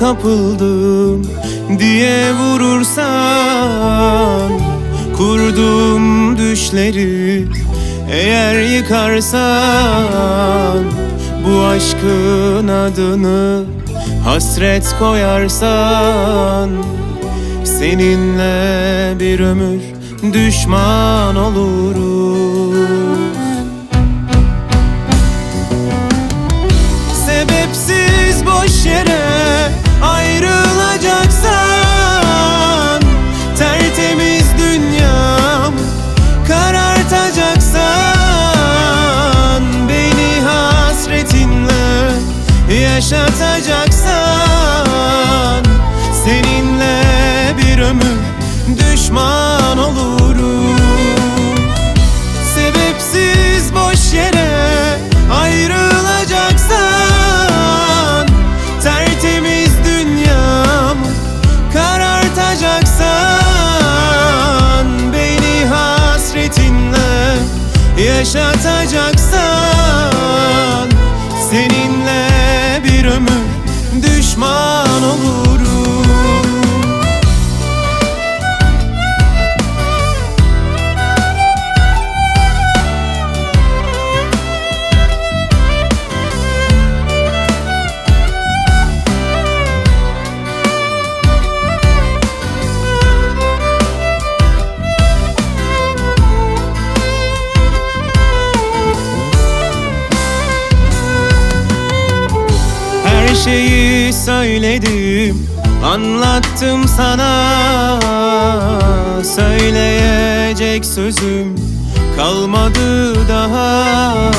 kapıldım diye vurursan Kurduğum düşleri eğer yıkarsan Bu aşkın adını hasret koyarsan Seninle bir ömür düşman oluruz. Sebepsiz boş yere yaşatacaksan Seninle bir ömür düşman olurum. Sebepsiz boş yere ayrılacaksan Tertemiz dünyamı karartacaksan Beni hasretinle yaşatacaksan düşman olurum şeyi söyledim Anlattım sana. Söyleyecek sözüm Kalmadı daha